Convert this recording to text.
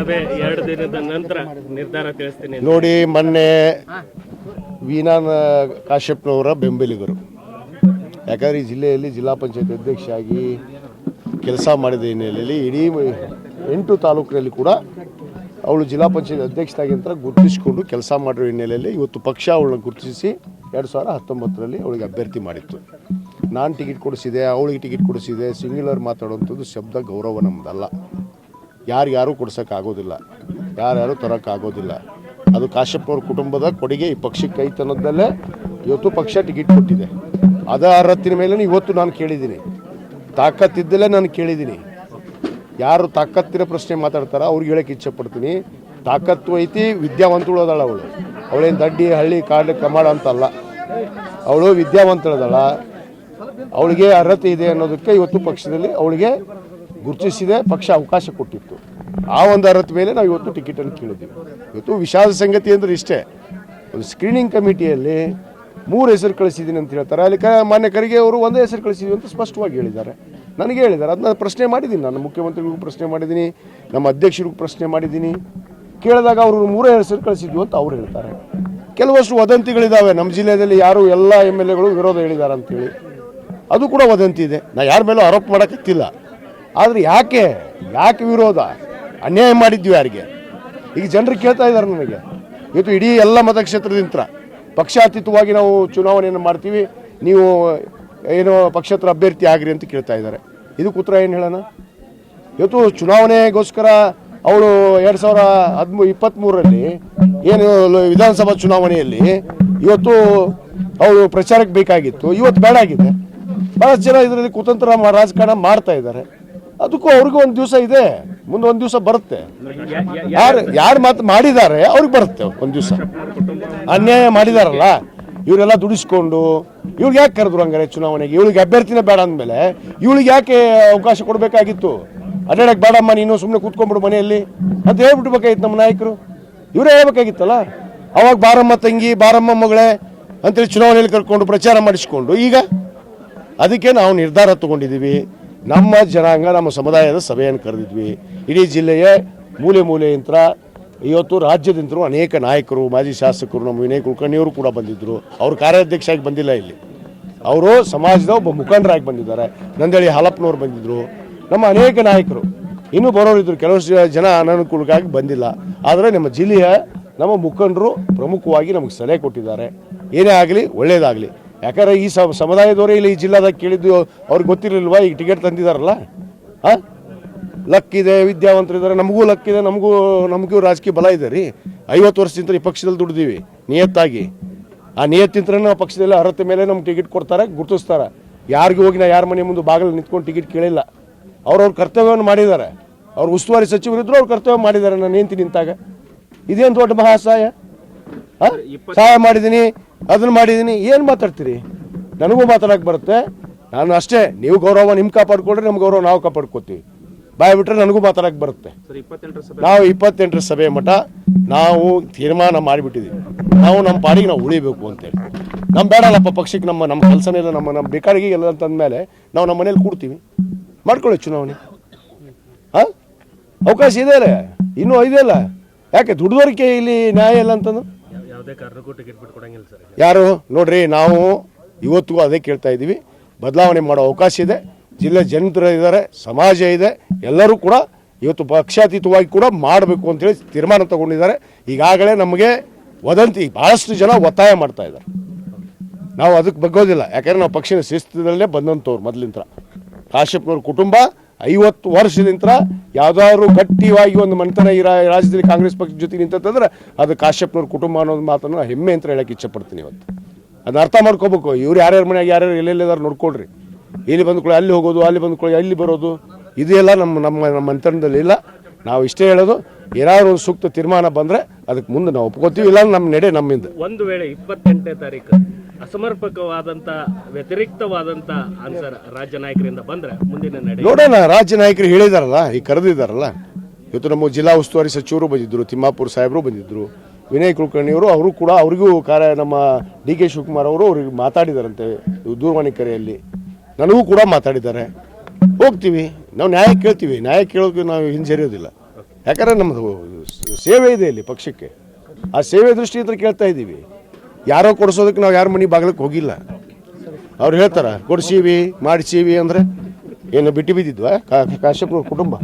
ಸಭೆ ಎರಡು ದಿನದ ನಂತರ ನಿರ್ಧಾರ ನೋಡಿ, ಮೊನ್ನೆ ವೀನಾ ಕಾಶ್ಯಪ್ನವರ ಬೆಂಬಲಿಗರು. ಯಾಕಂದ್ರೆ ಈ ಜಿಲ್ಲೆಯಲ್ಲಿ ಜಿಲ್ಲಾ ಪಂಚಾಯತ್ ಅಧ್ಯಕ್ಷರಾಗಿ ಕೆಲಸ ಮಾಡಿದ ಹಿನ್ನೆಲೆಯಲ್ಲಿ ಇಡೀ ಎಂಟು ತಾಲೂಕಿನಲ್ಲಿ ಕೂಡ ಅವಳು ಜಿಲ್ಲಾ ಪಂಚಾಯತ್ ಅಧ್ಯಕ್ಷರಾಗಿ ನಂತರ ಗುರುತಿಸಿಕೊಂಡು ಕೆಲಸ ಮಾಡಿರೋ ಹಿನ್ನೆಲೆಯಲ್ಲಿ ಇವತ್ತು ಪಕ್ಷ ಅವಳನ್ನು ಗುರುತಿಸಿ ಎರಡು ಸಾವಿರ ಹತ್ತೊಂಬತ್ತರಲ್ಲಿ ಅವಳಿಗೆ ಅಭ್ಯರ್ಥಿ ಮಾಡಿತ್ತು. ನಾನು ಟಿಕೆಟ್ ಕೊಡಿಸಿದೆ, ಅವಳಿಗೆ ಟಿಕೆಟ್ ಕೊಡಿಸಿದೆ, ಸಿಂಗ್ಯುಲರ್ ಮಾತಾಡುವಂಥದ್ದು ಶಬ್ದ ಗೌರವ ನಮ್ಮದಲ್ಲ ಯಾರ್ಯಾರು ಕೊಡ್ಸೋಕ್ಕಾಗೋದಿಲ್ಲ. ಯಾರ್ಯಾರು ತರೋಕ್ಕಾಗೋದಿಲ್ಲ. ಅದು ಕಾಶ್ಯಪ್ನವ್ರ ಕುಟುಂಬದ ಕೊಡುಗೆ, ಈ ಪಕ್ಷಕ್ಕೆ ಕೈ ಅನ್ನೋದಲ್ಲೇ ಇವತ್ತು ಪಕ್ಷ ಟಿಕೆಟ್ ಕೊಟ್ಟಿದೆ. ಅದ ಅರ್ಹತ್ತಿನ ಮೇಲೆ ಇವತ್ತು ನಾನು ಕೇಳಿದ್ದೀನಿ. ತಾಕತ್ತಿದ್ದಲ್ಲೇ ನಾನು ಕೇಳಿದ್ದೀನಿ. ಯಾರು ತಾಕತ್ತಿನ ಪ್ರಶ್ನೆ ಮಾತಾಡ್ತಾರ ಅವ್ರಿಗೆ ಹೇಳಕ್ಕೆ ಇಚ್ಛೆ ಪಡ್ತೀನಿ ತಾಕತ್ತು ಐತಿ ವಿದ್ಯಾವಂತಳು ಅದಾಳ ಅವಳು. ಅವಳೇನು ದಡ್ಡಿ, ಹಳ್ಳಿ ಕಾಡು ಕಮಾಡ ಅಂತಲ್ಲ. ಅವಳು ವಿದ್ಯಾವಂತಳದಾಳ. ಅವಳಿಗೆ ಅರ್ಹತೆ ಇದೆ ಅನ್ನೋದಕ್ಕೆ ಇವತ್ತು ಪಕ್ಷದಲ್ಲಿ ಅವಳಿಗೆ ಗುರುತಿಸಿದೆ ಪಕ್ಷ ಅವಕಾಶ ಕೊಟ್ಟಿತ್ತು. ಆ ಒಂದು ಅರ್ಹತೆ ಮೇಲೆ ನಾವು ಇವತ್ತು ಟಿಕೆಟನ್ನು ಕೇಳಿದ್ದೀವಿ. ಇವತ್ತು ವಿಷಾದ ಸಂಗತಿ ಅಂದರೆ ಇಷ್ಟೇ. ಒಂದು ಸ್ಕ್ರೀನಿಂಗ್ ಕಮಿಟಿಯಲ್ಲಿ ಮೂರು ಹೆಸರು ಕಳಿಸಿದ್ದೀನಿ ಅಂತ ಹೇಳ್ತಾರೆ. ಅಲ್ಲಿ ಕ ಮಾನ್ಯ ಖರ್ಗೆ ಅವರು ಒಂದೇ ಹೆಸರು ಕಳಿಸಿದ್ವಿ ಅಂತ ಸ್ಪಷ್ಟವಾಗಿ ಹೇಳಿದ್ದಾರೆ. ನನಗೆ ಹೇಳಿದ್ದಾರೆ. ಅದನ್ನ ಪ್ರಶ್ನೆ ಮಾಡಿದ್ದೀನಿ. ನಾನು ಮುಖ್ಯಮಂತ್ರಿಗಳಿಗೂ ಪ್ರಶ್ನೆ ಮಾಡಿದ್ದೀನಿ. ನಮ್ಮ ಅಧ್ಯಕ್ಷರಿಗೂ ಪ್ರಶ್ನೆ ಮಾಡಿದ್ದೀನಿ. ಕೇಳಿದಾಗ ಅವರು ಮೂರೇ ಹೆಸರು ಕಳಿಸಿದ್ವಿ ಅಂತ ಅವ್ರು ಹೇಳ್ತಾರೆ. ಕೆಲವಷ್ಟು ವದಂತಿಗಳಿದ್ದಾವೆ ನಮ್ಮ ಜಿಲ್ಲೆಯಲ್ಲಿ ಯಾರು ಎಲ್ಲ ಎಂ ಎಲ್ ಎಗಳು ವಿರೋಧ ಹೇಳಿದ್ದಾರೆ ಅಂತೇಳಿ. ಅದು ಕೂಡ ವದಂತಿ ಇದೆ. ನಾ ಯಾರ ಮೇಲೂ ಆರೋಪ ಮಾಡೋಕ್ಕಿಲ್ಲ ಆದರೆ ಯಾಕೆ? ಯಾಕೆ ವಿರೋಧ? ಅನ್ಯಾಯ ಮಾಡಿದ್ವಿ ಯಾರಿಗೆ? ಈಗ ಜನರು ಕೇಳ್ತಾ ಇದ್ದಾರೆ ನನಗೆ ಇವತ್ತು ಇಡೀ ಎಲ್ಲ ಮತಕ್ಷೇತ್ರದಿಂದ ಪಕ್ಷಾತೀತವಾಗಿ ನಾವು ಚುನಾವಣೆಯನ್ನು ಮಾಡ್ತೀವಿ. ನೀವು ಏನು ಪಕ್ಷೇತ್ರ ಅಭ್ಯರ್ಥಿ ಆಗ್ರಿ ಅಂತ ಕೇಳ್ತಾ ಇದ್ದಾರೆ. ಇದಕ್ಕೆ ಉತ್ತರ ಏನು ಹೇಳೋಣ? ಇವತ್ತು ಚುನಾವಣೆಗೋಸ್ಕರ ಅವಳು ಎರಡು ಸಾವಿರ ಹದಿಮೂ ಇಪ್ಪತ್ತ್ಮೂರರಲ್ಲಿ ಏನು ವಿಧಾನಸಭಾ ಚುನಾವಣೆಯಲ್ಲಿ ಇವತ್ತು ಅವರು ಪ್ರಚಾರಕ್ಕೆ ಬೇಕಾಗಿತ್ತು. ಇವತ್ತು ಬೇಡ ಆಗಿದೆ. ಭಾಳಷ್ಟು ಜನ ಇದರಲ್ಲಿ ಕುತಂತ್ರ ರಾಜಕಾರಣ ಮಾಡ್ತಾ ಇದ್ದಾರೆ. ಅದಕ್ಕೂ ಅವ್ರಿಗೂ ಒಂದು ದಿವಸ ಇದೆ. ಮುಂದೆ ಒಂದು ದಿವಸ ಬರುತ್ತೆ. ಯಾರು ಯಾರು ಮಾತು ಮಾಡಿದ್ದಾರೆ ಅವ್ರಿಗೆ ಬರುತ್ತೆ ಒಂದು ದಿವಸ. ಅನ್ಯಾಯ ಮಾಡಿದಾರಲ್ಲ, ಇವರೆಲ್ಲ ದುಡಿಸ್ಕೊಂಡು, ಇವ್ರಿಗೆ ಯಾಕೆ ಕರೆದ್ರು ಹಂಗಾರೆ ಚುನಾವಣೆಗೆ? ಇವಳಿಗೆ ಅಭ್ಯರ್ಥಿನೇ ಬೇಡ ಅಂದಮೇಲೆ, ಇವಳಿಗೆ ಯಾಕೆ ಅವಕಾಶ ಕೊಡಬೇಕಾಗಿತ್ತು? ಅಡ್ಡಾಡಕ್ಕೆ ಬೇಡಮ್ಮ, ನೀನು ಸುಮ್ಮನೆ ಕೂತ್ಕೊಂಡ್ಬಿಡು ಮನೆಯಲ್ಲಿ ಅಂತ ಹೇಳ್ಬಿಡ್ಬೇಕಾಗಿತ್ತು ನಮ್ಮ ನಾಯಕರು. ಇವರೇ ಹೇಳ್ಬೇಕಾಗಿತ್ತಲ್ಲ? ಅವಾಗ ಬಾರಮ್ಮ ತಂಗಿ, ಬಾರಮ್ಮ ಮಗಳೇ ಅಂತೇಳಿ ಚುನಾವಣೆಯಲ್ಲಿ ಕರ್ಕೊಂಡು ಪ್ರಚಾರ ಮಾಡಿಸ್ಕೊಂಡು, ಈಗ ಅದಕ್ಕೆ ನಾವು ನಿರ್ಧಾರ ತಗೊಂಡಿದ್ದೀವಿ. ನಮ್ಮ ಜನಾಂಗ, ನಮ್ಮ ಸಮುದಾಯದ ಸಭೆಯನ್ನು ಕರೆದಿದ್ವಿ. ಇಡೀ ಜಿಲ್ಲೆಯ ಮೂಲೆ ಮೂಲೆಯಿಂದ ಇವತ್ತು ರಾಜ್ಯದಿಂದಲೂ ಅನೇಕ ನಾಯಕರು, ಮಾಜಿ ಶಾಸಕರು, ನಮ್ಮ ವಿನಯ್ ಕುಲಕರ್ಣಿಯವರು ಕೂಡ ಬಂದಿದ್ದರು ಅವರು ಕಾರ್ಯಾಧ್ಯಕ್ಷರಾಗಿ ಬಂದಿಲ್ಲ ಇಲ್ಲಿ. ಅವರು ಸಮಾಜದ ಒಬ್ಬ ಮುಖಂಡರಾಗಿ ಬಂದಿದ್ದಾರೆ. ನಂದಳಿ ಹಾಲಪ್ಪನವ್ರು ಬಂದಿದ್ದರು ನಮ್ಮ ಅನೇಕ ನಾಯಕರು. ಇನ್ನೂ ಬರೋರಿದ್ದರು ಕೆಲವು ಜನ ಅನನುಕೂಲಕ್ಕಾಗಿ ಬಂದಿಲ್ಲ. ಆದರೆ ನಮ್ಮ ಜಿಲ್ಲೆಯ ನಮ್ಮ ಮುಖಂಡರು ಪ್ರಮುಖವಾಗಿ ನಮಗೆ ಸಲಹೆ ಕೊಟ್ಟಿದ್ದಾರೆ. ಏನೇ ಆಗಲಿ ಒಳ್ಳೇದಾಗಲಿ. ಯಾಕಂದ್ರೆ ಈ ಸಮುದಾಯದವರೇ ಇಲ್ಲಿ ಈ ಜಿಲ್ಲಾದಾಗ ಕೇಳಿದ್ದು ಅವ್ರಿಗೆ ಗೊತ್ತಿರಲಿಲ್ವಾ? ಈಗ ಟಿಕೆಟ್ ತಂದಿದಾರಲ್ಲ? ಹಾಂ? ಲಕ್ ಇದೆ ವಿದ್ಯಾವಂತರಿದ್ದಾರೆ ನಮಗೂ ಲಕ್ ಇದೆ, ನಮಗೂ ನಮಗೂ ರಾಜಕೀಯ ಬಲ ಇದೆ ರೀ. ಐವತ್ತು ವರ್ಷದಿಂದ ಈ ಪಕ್ಷದಲ್ಲಿ ದುಡ್ದೀವಿ ನಿಯತ್ತಾಗಿ. ಆ ನಿಯತ್ತಿಂತ್ರ ನಾವು ಪಕ್ಷದಲ್ಲಿ ಅರ್ಹತೆ ಮೇಲೆ ನಮ್ಗೆ ಟಿಕೆಟ್ ಕೊಡ್ತಾರೆ, ಗುರುತಿಸ್ತಾರೆ. ಯಾರಿಗೂ ಹೋಗಿ ನಾ ಯಾರ ಮನೆ ಮುಂದೆ ಬಾಗಿಲು ನಿಂತ್ಕೊಂಡು ಟಿಕೆಟ್ ಕೇಳಿಲ್ಲ. ಅವ್ರವ್ರ ಕರ್ತವ್ಯವನ್ನು ಮಾಡಿದ್ದಾರೆ. ಅವ್ರು ಉಸ್ತುವಾರಿ ಸಚಿವರಿದ್ರು ಅವ್ರ ಕರ್ತವ್ಯ ಮಾಡಿದ್ದಾರೆ ನಾನು ನಿಂತು ನಿಂತಾಗ. ಇದೇನು ದೊಡ್ಡ ಮಹಾಸಹಾಯ? ಆ? ಸಹಾಯ ಮಾಡಿದ್ದೀನಿ ಅದನ್ನ ಮಾಡಿದ್ದೀನಿ ಏನು ಮಾತಾಡ್ತೀರಿ? ನನಗೂ ಮಾತಾಡೋಕೆ ಬರುತ್ತೆ. ನಾನು ಅಷ್ಟೇ ನೀವು ಗೌರವ ನಿಮ್ಗೆ ಕಾಪಾಡ್ಕೊಳ್ರಿ ನಮ್ಮ ಗೌರವ ನಾವು ಕಾಪಾಡ್ಕೋತೀವಿ ಬಾಯ್ ಬಿಟ್ರೆ ನನಗೂ ಮಾತಾಡೋಕೆ ಬರುತ್ತೆ. ನಾವು ಇಪ್ಪತ್ತೆಂಟರ ಸಭೆ ಮಠ ನಾವು ತೀರ್ಮಾನ ಮಾಡಿಬಿಟ್ಟಿದ್ದೀವಿ. ನಾವು ನಮ್ಮ ಪಾಡಿಗೆ ನಾವು ಉಳಿಬೇಕು ಅಂತೇಳಿ ನಮ್ಮ ಬೇಡಲ್ಲಪ್ಪ ಪಕ್ಷಕ್ಕೆ ನಮ್ಮ ನಮ್ಮ ಕೆಲಸನೇ ಇಲ್ಲ ನಮ್ಮ ನಮ್ಮ ಬೇಕಾರಿಗೆ ಎಲ್ಲ ಅಂತಂದಮೇಲೆ ನಾವು ನಮ್ಮ ಮನೇಲಿ ಕೂಡ್ತೀವಿ. ಮಾಡ್ಕೊಳ್ಳಿ ಚುನಾವಣೆ. ಹಾಂ? ಅವಕಾಶ ಇದೆ ಅಲ್ಲ? ಇನ್ನೂ ಇದೆಯಲ್ಲ ಯಾಕೆ ದುಡ್ದೋರಿಕೆ ಇಲ್ಲಿ ನ್ಯಾಯ ಇಲ್ಲ ಅಂತಂದು? ಯಾರು? ನೋಡ್ರಿ, ನಾವು ಇವತ್ತಿಗೂ ಅದೇ ಕೇಳ್ತಾ ಇದ್ದೀವಿ. ಬದಲಾವಣೆ ಮಾಡೋ ಅವಕಾಶ ಇದೆ. ಜಿಲ್ಲೆ ಜನರು ಇದ್ದಾರೆ, ಸಮಾಜ ಇದೆ. ಎಲ್ಲರೂ ಕೂಡ ಇವತ್ತು ಪಕ್ಷಾತೀತವಾಗಿ ಕೂಡ ಮಾಡಬೇಕು ಅಂತೇಳಿ ತೀರ್ಮಾನ ತಗೊಂಡಿದ್ದಾರೆ. ಈಗಾಗಲೇ ನಮಗೆ ವದಂತಿ ಭಾಳಷ್ಟು ಜನ ಒತ್ತಾಯ ಮಾಡ್ತಾ ಇದ್ದಾರೆ. ನಾವು ಅದಕ್ಕೆ ಬಗ್ಗೋದಿಲ್ಲ. ಯಾಕಂದ್ರೆ ನಾವು ಪಕ್ಷದ ಶಿಸ್ತದಲ್ಲೇ ಬಂದಂಥವ್ರು ಮೊದಲಿಂತ್ರ ಕಾಶ್ಯಪ್ನವ್ರ ಕುಟುಂಬ ಐವತ್ತು ವರ್ಷದಿಂದ ಯಾವ್ದಾದ್ರು ಗಟ್ಟಿವಾಗಿ ಒಂದು ಮನೆತನ ಈ ರಾಜ್ಯದಲ್ಲಿ ಕಾಂಗ್ರೆಸ್ ಪಕ್ಷದ ಜೊತೆ ನಿಂತಂತಂದ್ರೆ ಅದು ಕಾಶ್ಯಪ್ನವ್ರ ಕುಟುಂಬ ಅನ್ನೋದು ಮಾತನ್ನು ಹೆಮ್ಮೆ ಅಂತ ಹೇಳಕ್ಕೆ ಇಚ್ಛಪಡ್ತೀನಿ ಇವತ್ತು. ಅದನ್ನ ಅರ್ಥ ಮಾಡ್ಕೋಬೇಕು. ಇವ್ರು ಯಾರ್ಯಾರ ಮನೆಯಾಗ ಯಾರ್ಯಾರು ಎಲ್ಲೆಲ್ಲಿದಾರು ನೋಡ್ಕೊಳ್ರಿ. ಇಲ್ಲಿ ಬಂದ್ಕೊಳ್ಳಿ ಅಲ್ಲಿ ಹೋಗೋದು, ಅಲ್ಲಿ ಬಂದ್ಕೊಳ್ಳಿ ಅಲ್ಲಿ ಬರೋದು ಇದೆಲ್ಲ ನಮ್ಮ ನಮ್ಮ ನಮ್ಮ ಮನೆತನದಲ್ಲಿ ಇಲ್ಲ. ನಾವು ಇಷ್ಟೇ ಹೇಳೋದು, ಏನಾದ್ರು ಒಂದು ಸೂಕ್ತ ತೀರ್ಮಾನ ಬಂದರೆ ಅದಕ್ಕೆ ಮುಂದೆ ನಾವು ಒಪ್ಕೋತೀವಿ. ಇಲ್ಲ ನಮ್ಮ ನಡೆ ನಮ್ಮಿಂದ. ಒಂದು ವೇಳೆ ಇಪ್ಪತ್ತೆಂಟನೇ ತಾರೀಕು ಅಸಮರ್ಪಕವಾದಂತ, ವ್ಯತಿರಿಕ್ತವಾದಂತ ಆನ್ಸರ್ ರಾಜ್ಯ ನಾಯಕರಿಂದ ಬಂದ್ರೆ ಮುಂದಿನ ನಡೆ ನೋಡೋಣ, ರಾಜ್ಯ ನಾಯಕರು ಹೇಳಿದಾರಲ್ಲ, ಈ ಕರೆದಿದ್ದಾರಲ್ಲ ಇವತ್ತು ನಮ್ಮ ಜಿಲ್ಲಾ ಉಸ್ತುವಾರಿ ಸಚಿವರು ಬಂದಿದ್ದರು ತಿಮ್ಮಾಪುರ ಸಾಹೇಬರು ಬಂದಿದ್ದರು ವಿನಯ್ ಕುಲಕರ್ಣಿಯವರು ಅವರು ಕೂಡ ಅವರಿಗೂ ಕಾರ್ಯ, ನಮ್ಮ ಡಿ ಕೆ ಶಿವಕುಮಾರ್ ಅವರು ಅವ್ರಿಗೆ ಮಾತಾಡಿದಾರಂತೆ ದೂರವಾಣಿ ಕರೆಯಲ್ಲಿ. ನನಗೂ ಕೂಡ ಮಾತಾಡಿದ್ದಾರೆ. ಹೋಗ್ತೀವಿ, ನಾವು ನ್ಯಾಯ ಕೇಳ್ತೀವಿ, ನ್ಯಾಯ ಕೇಳೋಕೆ ನಾವು ಹಿಂಜರಿಯೋದಿಲ್ಲ. ಯಾಕಂದ್ರೆ ನಮ್ಮದು ಸೇವೆ ಇದೆ ಇಲ್ಲಿ ಪಕ್ಷಕ್ಕೆ. ಆ ಸೇವೆ ದೃಷ್ಟಿಯಿಂದ ಕೇಳ್ತಾ ಇದ್ದೀವಿ. ಯಾರೋ ಕೊಡಿಸೋದಕ್ಕೆ ನಾವು ಯಾರ ಮನೆ ಬಾಗ್ಲಕ್ಕೆ ಹೋಗಿಲ್ಲ. ಅವ್ರು ಹೇಳ್ತಾರ, ಕೊಡ್ಸೀವಿ, ಮಾಡಿಸೀವಿ ಅಂದ್ರೆ, ಏನು ಬಿಟ್ಟು ಬಿದ್ದಿದ್ವಾ? ಕಾ ಕಾಶ್ಯಪ್ನವ್ರ ಕುಟುಂಬ.